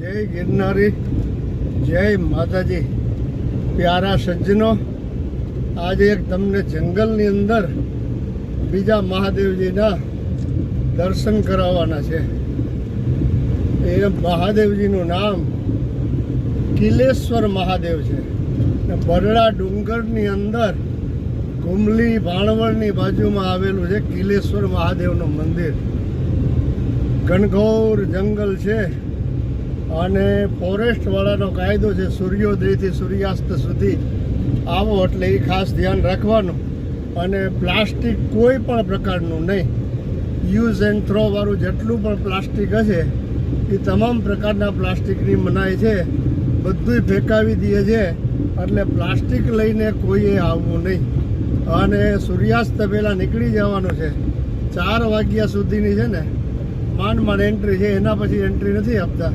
જય ગિરનારી, જય માતાજી. પ્યારા સજ્જનો, આજે એક તમને જંગલની અંદર બીજા મહાદેવજીના દર્શન કરાવવાના છે. એ મહાદેવજીનું નામ કિલેશ્વર મહાદેવ છે. ને બરડા ડુંગરની અંદર ગુમલી ભાણવડની બાજુમાં આવેલું છે કિલેશ્વર મહાદેવનું મંદિર. ઘનઘોર જંગલ છે. અને ફોરેસ્ટવાળાનો કાયદો છે, સૂર્યોદયથી સૂર્યાસ્ત સુધી આવો એટલે એ ખાસ ધ્યાન રાખવાનું. અને પ્લાસ્ટિક કોઈ પણ પ્રકારનું નહીં. યુઝ એન્ડ થ્રો વાળું જેટલું પણ પ્લાસ્ટિક હશે, એ તમામ પ્રકારના પ્લાસ્ટિકની મનાઈ છે, બધુંય ફેંકાવી દે છે, એટલે પ્લાસ્ટિક લઈને કોઈએ આવવું નહીં. અને સૂર્યાસ્ત પહેલાં નીકળી જવાનું છે. ચાર વાગ્યા સુધીની છે ને, માંડ માંડ એન્ટ્રી છે, એના પછી એન્ટ્રી નથી આપતા.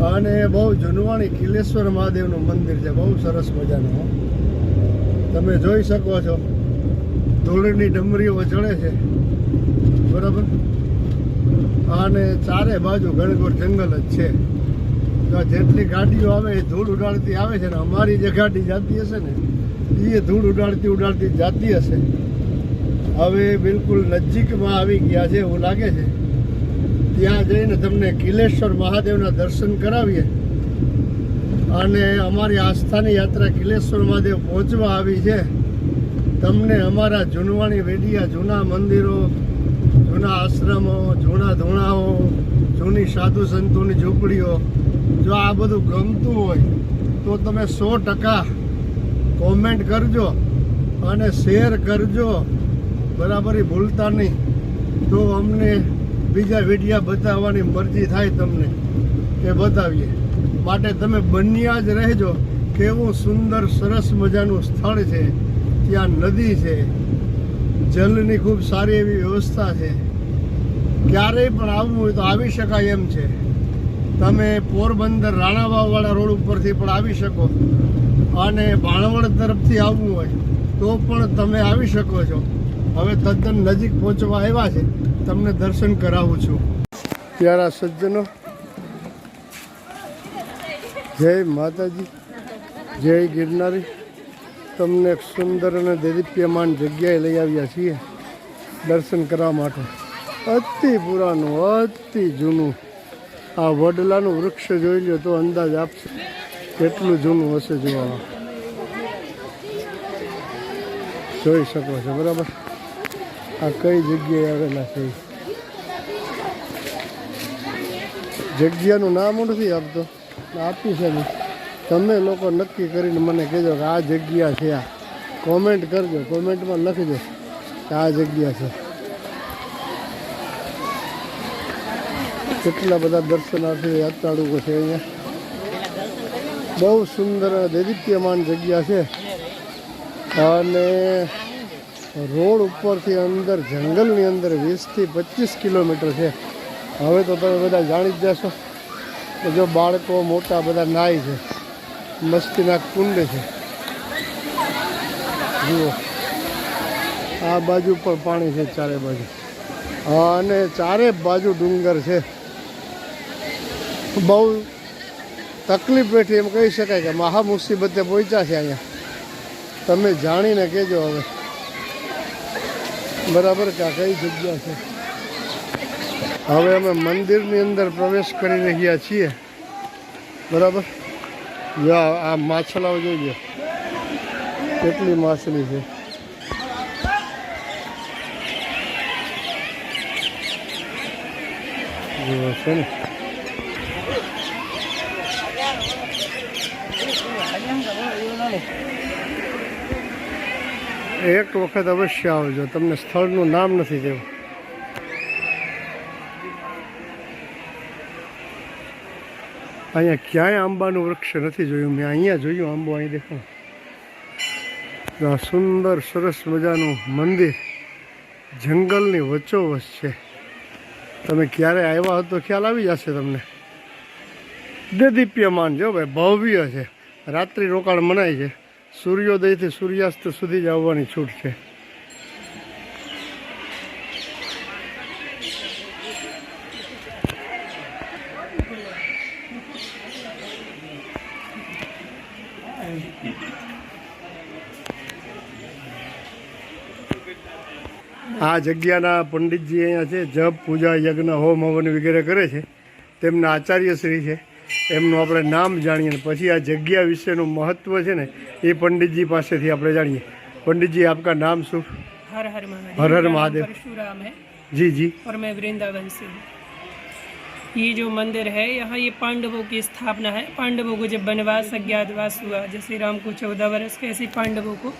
અને બહુ જુનવાણી ખિલેશ્વર મહાદેવનું મંદિર છે, બહુ સરસ મજાનું. તમે જોઈ શકો છો, ધૂળની ડમરીઓ ચડે છે. બરાબર? અને ચારે બાજુ ઘણઘોર જંગલ જ છે. તો જેટલી ગાડીઓ આવે, એ ધૂળ ઉડાડતી આવે છે ને, અમારી જે ગાડી જાતી હશે ને એ ધૂળ ઉડાડતી ઉડાડતી જાતી હશે. હવે બિલકુલ નજીકમાં આવી ગયા છે એવું લાગે છે. ત્યાં જઈને તમને કિલેશ્વર મહાદેવના દર્શન કરાવીએ. અને અમારી આસ્થાની યાત્રા કિલેશ્વર મહાદેવ પહોંચવા આવી છે. તમને અમારા જૂનવાણી વેડિયા જૂના મંદિરો, જૂના આશ્રમો, જૂના ધોણાઓ, જૂની સાધુ સંતોની ઝૂંપડીઓ, જો આ બધું ગમતું હોય, તો તમે સો ટકા કોમેન્ટ કરજો અને શેર કરજો. બરાબર ભૂલતા નહીં. તો અમને બીજા વિડીયા બતાવવાની મરજી થાય તમને કે બતાવીએ. માટે તમે બન્યા જ રહેજો કેવું સુંદર, સરસ મજાનું સ્થળ છે. ત્યાં નદી છે. જલની ખૂબ સારી એવી વ્યવસ્થા છે. ક્યારેય પણ આવવું હોય તો આવી શકાય એમ છે. તમે પોરબંદર રાણાબાવાળા રોડ ઉપરથી પણ આવી શકો. અને ભાણવડ તરફથી આવવું હોય તો પણ તમે આવી શકો છો. હવે તદ્દન નજીક પહોંચવા આવ્યા છે. તમને દર્શન કરાવું છું. પ્યારા સજ્જનો. જય માતાજી. જય ગિરનારી. તમને એક સુંદર અને દૈદીપ્યમાન જગ્યાએ લઈ આવ્યા છીએ દર્શન કરવા માટે. અતિ પુરાનું, અતિ જૂનું. આ વડલાનું વૃક્ષ જોઈ લો તો અંદાજ આપશે કેટલું જૂનું હશે જોવા જોઈ શકો છો, બરાબર? આ કઈ જગ્યાએ આવેલા છે? જગ્યાનું નામ નથી આપતો. આપી છે ને. તમે લોકો નક્કી કરીને મને કહેજો કે આ જગ્યા છે આ. કોમેન્ટ કરજો. કોમેન્ટમાં લખજો કે આ જગ્યા છે. કેટલા બધા દર્શનાર્થી યાત્રાળુઓ છે અહીંયા. બહુ સુંદર દૈદિત્યમાન જગ્યા છે. અને રોડ ઉપરથી અંદર, જંગલની અંદર વીસથી પચીસ કિલોમીટર છે. હવે તો તમે બધા જાણી જ જશો કે જો બાળકો મોટા બધા નાય છે, મસ્તીના કુંડ છે. જુઓ, આ બાજુ પણ પાણી છે ચારે બાજુ. અને ચારે બાજુ ડુંગર છે. બહુ તકલીફ બેઠી એમ કહી શકાય કે મહા મુસીબતે પહોંચ્યા છે અહીંયા. તમે જાણીને કહેજો હવે. બરાબર કે આ કઈ જગ્યા છે? હવે અમે મંદિરની અંદર પ્રવેશ કરી રહ્યા છીએ. બરાબર? જો આ આ માછલાઓ જોઈએ. કેટલી માછલી છે? જુઓ છે ને. એક વખત અવશ્ય આવજો. તમને સ્થળનું નામ નથી દેવું. અહીંયા ક્યાંય આંબાનું વૃક્ષ નથી જોયું. મેં અહીંયા જોયું આંબો અહીં દેખો આ સુંદર, સરસ મજાનું મંદિર. જંગલની વચ્ચોવચ છે. તમે ક્યારે આવ્યા હો તો ખ્યાલ આવી જશે તમને. દેદીપ્યમાન જો ભાઈ, ભવ્ય છે. રાત્રિ રોકાણ મનાય છે. સૂર્યોદયથી સૂર્યાસ્ત સુધી જ આવવાની છૂટ છે. આ જગ્યાના પંડિતજી અહીંયા છે, જપ પૂજા, યજ્ઞ, હોમ હવન વગેરે કરે છે. તેમના આચાર્ય શ્રી છે. એમનું આપણે નામ જાણીએ અને પછી આ જગ્યા વિશેનું મહત્ત્વ છે ને એ પંડિતજી પાસેથી આપણે જાણીએ પંડિતજી આપકા નામ શું हर हर महादेव हर हर मेरा नाम महादेव। परशुराम है જી જી और मैं वृंदावन से हूँ ये जो मंदिर है यहाँ ये पांडवों की स्थापना है पांडवों को जब वनवास अज्ञातवास हुआ जैसे राम को चौदह वर्ष का ऐसे पांडवों को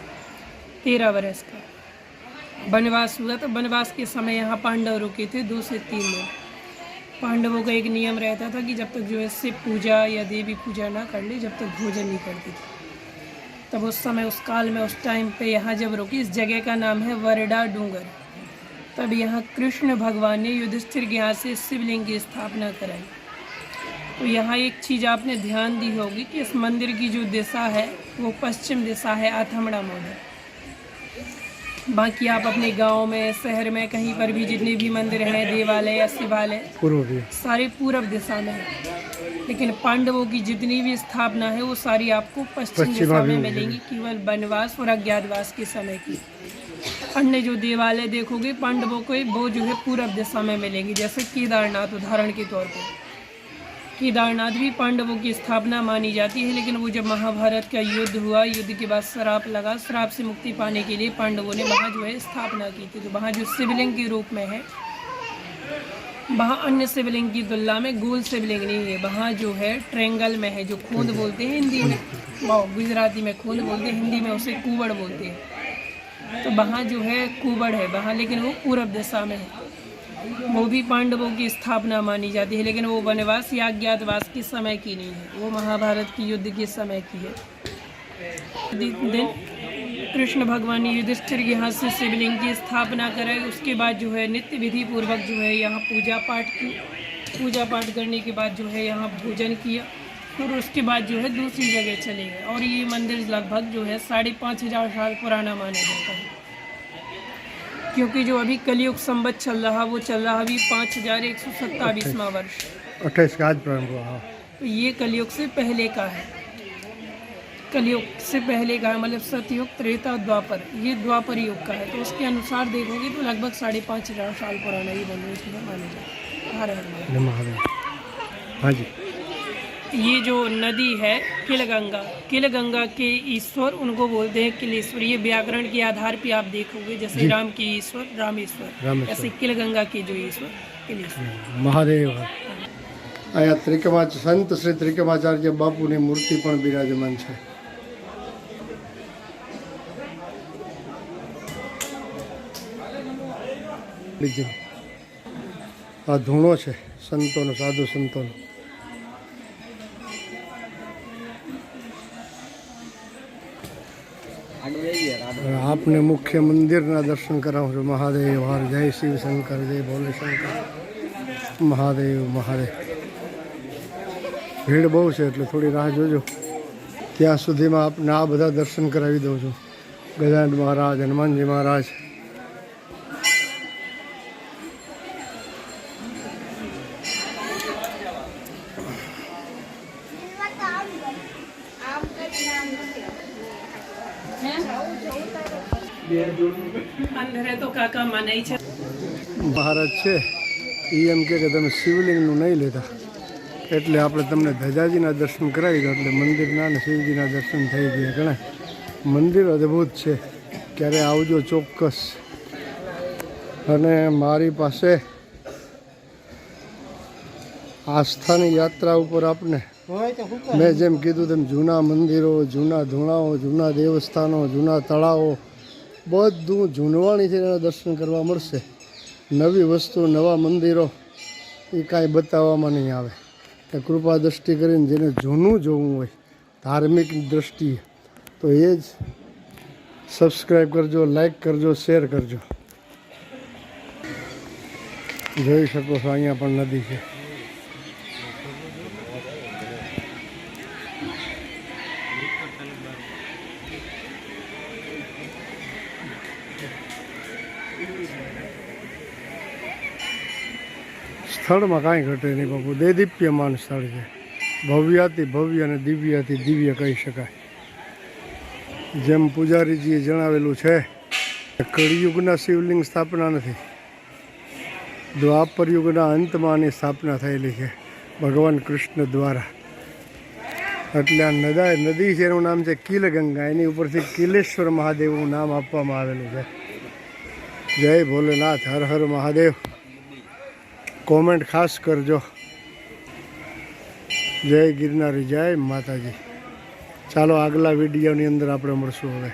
तेरह वर्ष का वनवास हुआ तो वनवास के समय यहाँ पांडव रुके थे दो से तीन दिन पांडवों का एक नियम रहता था कि जब तक जो है शिव पूजा या देवी पूजा ना कर ले, जब तक भोजन नहीं करती थी। तब उस समय, उस काल में, उस टाइम पे यहाँ जब रुकी, इस जगह का नाम है वरडा डूंगर। तब यहाँ कृष्ण भगवान ने युधिष्ठिर के यहाँ से शिवलिंग की स्थापना कराई। तो यहाँ एक चीज़ आपने ध्यान दी होगी कि इस मंदिर की जो दिशा है, वो पश्चिम दिशा है, आथमड़ा मोड़। बाकी आप अपने गाँव में शहर में कहीं पर भी जितने भी मंदिर हैं देवालय या शिवालय पूर्व सारे पूर्व दिशा में लेकिन पांडवों की जितनी भी स्थापना है वो सारी आपको पश्चिम दिशा में मिलेंगी केवल वनवास और अज्ञातवास के समय की। अन्य जो देवालय देखोगे पांडवों को वो जो है पूर्व दिशा में मिलेंगी जैसे केदारनाथ उदाहरण के तौर पर केदारनाथ भी पांडवों की स्थापना मानी जाती है लेकिन वो जब महाभारत का युद्ध हुआ युद्ध के बाद श्राप लगा श्राप से मुक्ति पाने के लिए पांडवों ने वहाँ जो है स्थापना की थी तो वहाँ जो शिवलिंग के रूप में है। वहाँ अन्य शिवलिंग की तुलना में गोल शिवलिंग नहीं है वहाँ जो है ट्रेंगल में है जो खूंद बोलते हैं हिंदी में। वाह गुजराती में खूंद बोलते हैं हिंदी में उसे कुबड़ बोलते हैं। तो वहाँ जो है कुबड़ है वहाँ लेकिन वो पूरब दिशा में है। वो भी पांडवों की स्थापना मानी जाती है, लेकिन वो वनवास या अज्ञातवास के समय की नहीं है। वो महाभारत की युद्ध के समय की है। दिन कृष्ण भगवान युधिष्ठिर के से शिवलिंग की स्थापना कराई उसके बाद जो है नित्य विधि पूर्वक जो है यहाँ पूजा पाठ की, पूजा पाठ करने के बाद जो है यहाँ भोजन किया। फिर उसके बाद जो है दूसरी जगह चले गए। और ये मंदिर लगभग जो है साढ़े पाँच हज़ार साल पुराना माना जाता है। क्योंकि जो अभी कलयुग संबत चल रहा वो चल रहा अभी पाँच हज़ार एक सौ सत्ताईसवा वर्ष। अट्ठाईस का आज प्रारंभ हुआ हाँ। तो ये कलयुग से पहले का है। कलयुग से पहले का है मतलब सतयुग त्रेता द्वापर। ये द्वापर युग का है। तो उसके अनुसार देखोगे तो लगभग साढ़े पाँच हज़ार साल पुराना ही बन रही माना जाए हाँ जी। ये जो नदी है किलगंगा किलगंगा के ईश्वर उनको बोलते हैं किलेश्वर ये व्याकरण के आधार पे आप देखोगे जैसे जी। राम के ईश्वर रामेश्वर रामेश्वर। ऐसे किलगंगा के जो ईश्वर किलेश्वर મહાદેવ અહીંયા ત્રિકમા સંત શ્રી ત્રિકમાચાર્ય બાપુની મૂર્તિ પણ બિરાજમાન છે બીજી. આ ધૂણો છે સંતોનો સાધુ સંતોનો આપને મુખ્ય મંદિરના દર્શન કરાવું છું મહાદેવ હર જય શિવ શંકર જય ભોલે શંકર મહાદેવ મહાદેવ ભીડ બહુ છે એટલે થોડી રાહ જોજો। ત્યાં સુધીમાં આપને આ બધા દર્શન કરાવી દઉં છું। ગજાનંદ મહારાજ, હનુમાનજી મહારાજ અંદર હે તો કાકા મનાઈ છે એ એમ કે તમે શિવલિંગનું નહીં લેતા. એટલે આપણે તમને ધજાજીના દર્શન કરાવી દો, એટલે મંદિરના અને શિવજીના દર્શન થઈ ગયા ઘણા મંદિર અદ્ભુત છે, ક્યારે આવજો ચોક્કસ. અને મારી પાસે આસ્થાની યાત્રા ઉપર આપને મેં જેમ કીધું તેમ જૂના મંદિરો, જૂના ધૂણાઓ, જૂના દેવસ્થાનો, જૂના તળાવો બધું જૂનવાણી એના દર્શન કરવા મળશે. નવી વસ્તુ નવા મંદિરો, એ કાંઈ બતાવવામાં નહીં આવે. કે કૃપા દ્રષ્ટિ કરીને જેને જૂનું જોવું હોય, ધાર્મિક દ્રષ્ટિએ, તો એ જ સબસ્ક્રાઈબ કરજો લાઈક કરજો શેર કરજો. જોઈ શકો છો, અહીંયા પણ નદી છે. સ્થળમાં કાંઈ ઘટે નહીં, બાપુ. દેદીપ્યમાન સ્થળ છે. ભવ્યાથી ભવ્ય અને દિવ્યાથી દિવ્ય કહી શકાય. જેમ પૂજારીજીએ જણાવેલું છે કળિયુગના શિવલિંગ સ્થાપના નથી. દ્વાપર યુગના અંતમાં આની સ્થાપના થયેલી છે ભગવાન કૃષ્ણ દ્વારા. એટલે આ નદા નદી છે, એનું નામ છે કિલગંગા. એની ઉપરથી કિલેશ્વર મહાદેવનું નામ આપવામાં આવેલું છે. જય ભોલેનાથ, હર હર મહાદેવ. કોમેન્ટ ખાસ કરજો. જય ગિરનારી જય માતાજી. ચાલો આગલા વિડીયોની અંદર આપણે મળશું હવે.